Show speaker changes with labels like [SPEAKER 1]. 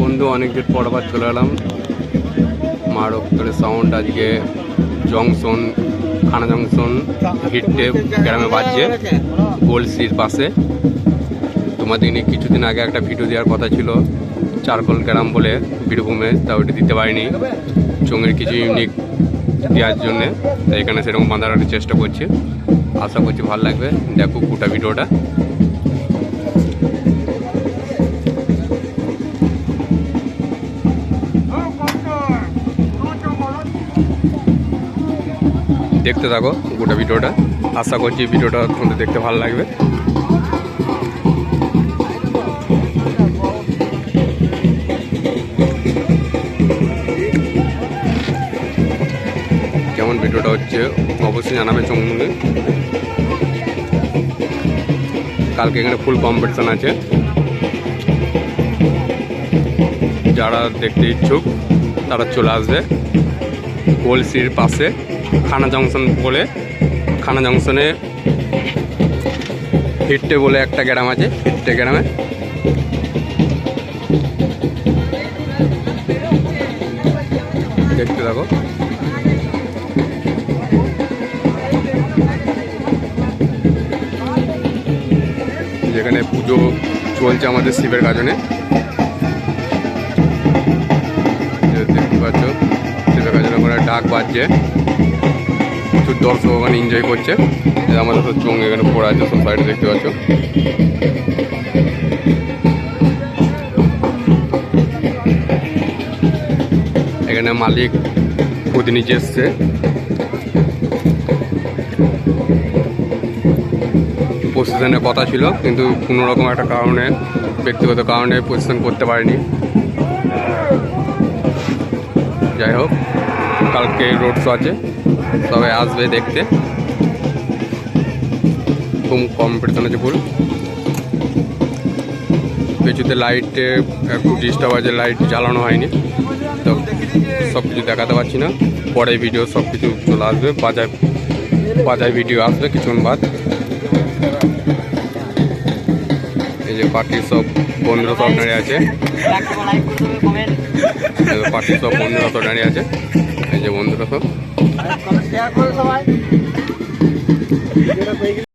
[SPEAKER 1] বন্ধু, অনেকদিন পর আবার চলে এলাম। মার করে সাউন্ড আজকে জংশন, খানা জংশন হিটটে গ্রামে বাজছে গোলসির পাশে। তোমাদের নিয়ে কিছুদিন আগে একটা ভিডিও দেওয়ার কথা ছিল, চারকোল গ্রাম বলে বীরভূমে তা ওইটা দিতে পারিনি। চোঙের কিছু ইউনিক দেওয়ার জন্যে, তাই এখানে সেরকম বাঁধার চেষ্টা করছি। আশা করছি ভালো লাগবে। দেখো গোটা ভিডিওটা দেখতে থাকো গোটা ভিডিওটা। আশা করছি ভিডিওটা তোমাদের দেখতে ভালো লাগবে। কেমন ভিডিওটা হচ্ছে অবশ্যই জানাবে চমুনে। কালকে এখানে ফুল কম্পিটিশন আছে। যারা দেখতে ইচ্ছুক, তারা চলে আসবে। গোলসির পাশে খানা জংশন বলে, খানা জংশনে হিট্টে বলে একটা গ্রাম আছে, হিট্টে গ্রামে। দেখতে থাকো। যেখানে পুজো চলছে আমাদের শিবের গাজনে ডাক বাজছে। প্রচুর দর্শক ওখানে এনজয় করছে। আমাদের তো এখানে পড়া আছে, সব সাইডে দেখতে পাচ্ছ। এখানে মালিক প্রতিনিধি এসছে। পজিশনের কথা ছিল, কিন্তু কোনো রকম একটা কারণে, ব্যক্তিগত কারণে পজিশন করতে পারিনি। যাই হোক। কালকে রোড শো আছে। সবাই আসবে দেখতে। খুব কম্পিটিশন আছে ফুল কিছুতে লাইটে একটু ডিস্টার্ব আছে লাইট জ্বালানো হয়নি। তো সব কিছু দেখাতে পারছি না। পরে ভিডিও সব কিছু চলে আসবে। বাজার বাজার ভিডিও আসবে কিছুক্ষণ বাদ। এই যে পার্টির সব বন্ধুরা সব দাঁড়িয়ে আছে। পার্টির সব বন্ধুরা সব দাঁড়িয়ে আছে। যে বন্ধুরা সব।